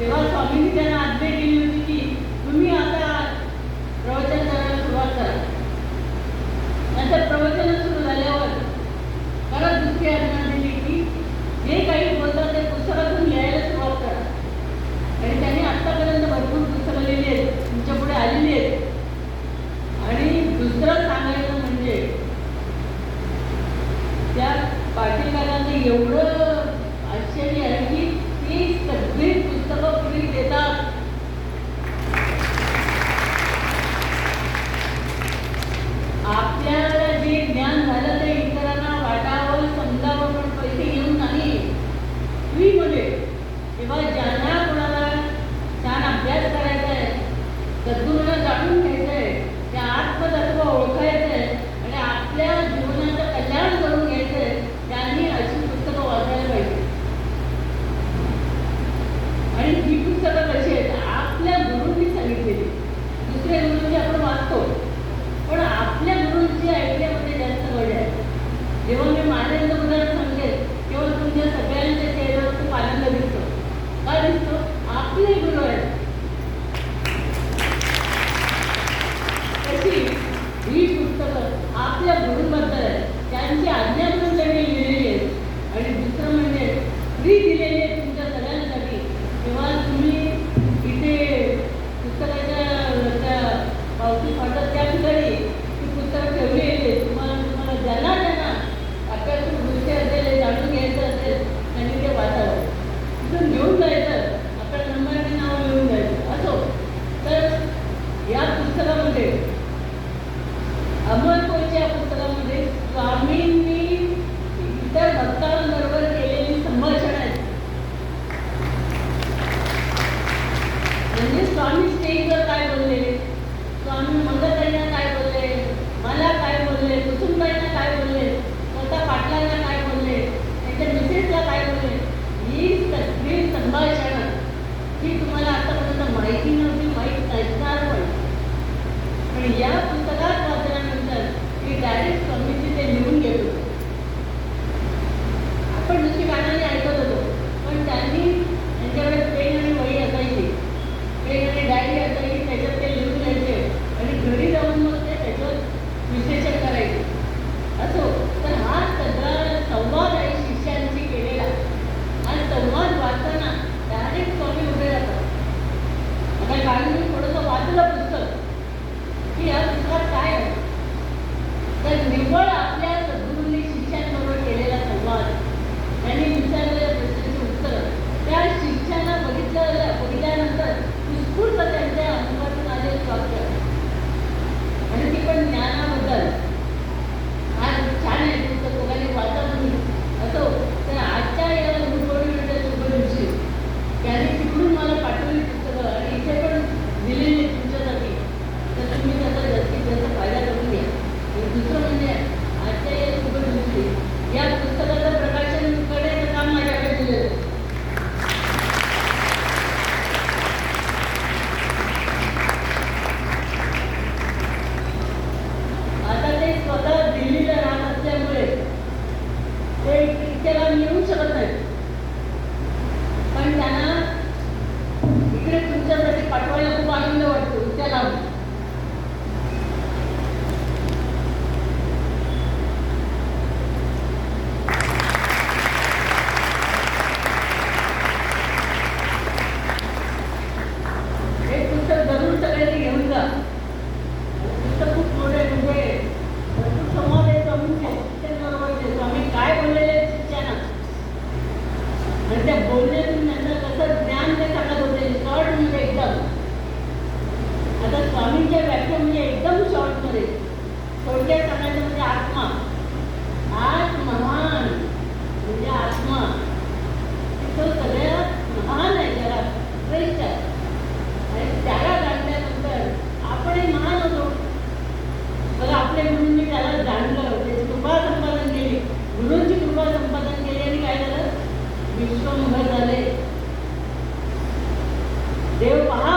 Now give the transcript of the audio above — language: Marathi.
तेव्हा स्वामींनी त्यांना होती तुम्ही आता प्रवचन करायला सुरुवात करा. नंतर प्रवचन झाल्यावर परत की जे काही बोलतात ते लिहायला सुरुवात करा. आणि त्यांनी आत्तापर्यंत भरपूर आहेत तुमच्यापुढे आलेली आहेत. आणि दुसरं म्हणजे त्या एवढं You only सुनबाईंना काय बोलले? लता पाटलांना काय बोलले? त्यांच्या मिसेसला काय बोलले? ही सगळी संभाषण ही तुम्हाला आतापर्यंत माहिती नव्हती माहीत नसणार पण. पण या Angola que ela é me ela tem. बोलण्यातून त्यांचं कसं ज्ञान ते सगळं होते शॉर्ट म्हणजे एकदम आता स्वामींच्या व्याख्या म्हणजे एकदम शॉर्टमध्ये थोडक्यात देव पहा